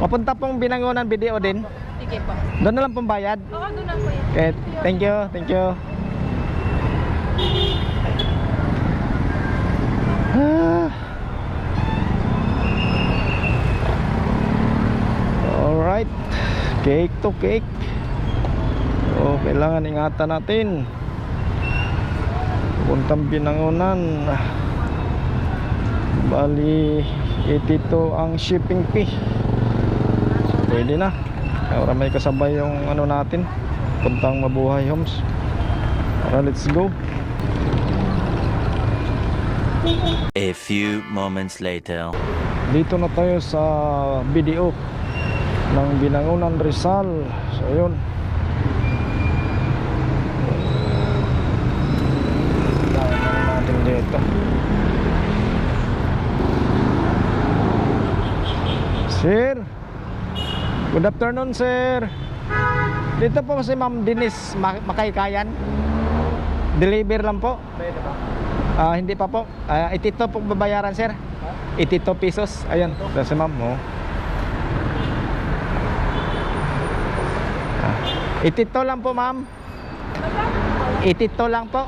Papunta pong binangonan video din. Sige po. Doon na lang pong bayad. Oo, doon lang po yan. Okay, thank you, thank you. Ah. Alright, cake to cake. So, kailangan ingatan natin. Puntang binangunan. Bali, 82 ang shipping fee. Pwede na. Para may kasabay yung ano natin. Puntang Mabuhay Homes. Tara, let's go. A few moments later. Dito na tayo sa BDO ng Binangunan Rizal. So, yun. Natin dito. Sir. Good afternoon, sir. Dito po si Ma'am Denise Ma- Makaykayan. Deliver lang po. Ah, hindi pa po. Ah, itito po babayaran, sir. Itito pesos. Ayun, ito si ma'am. Oh. Ah, itito lang po, ma'am. Itito lang po.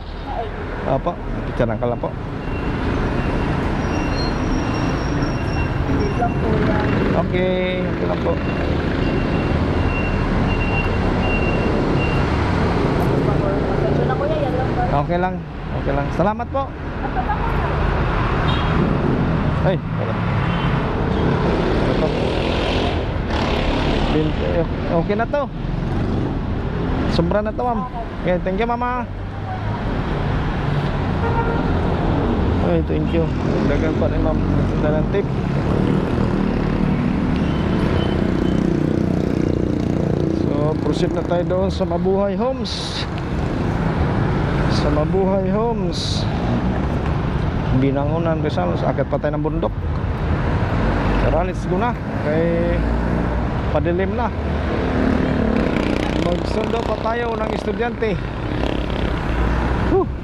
Opo, picture ka lang po. Okay, okay lang po. Pasensya na kuya, yan lang ba? Okay lang, okay lang. Salamat po. Ay, wala. Okay na to. Sobra na to, ma'am. Okay, thank you, mama. Ay, thank you. Dagan pa ni ma'am. Dalang tip. So, proceed na tayo doon sa Mabuhay Homes sa Mabuhay Homes. Binangunan Rizal sa akit pa tayo ng bundok. Tara let's na. Kay padilim na. Magsundo pa tayo ng estudyante. Whew.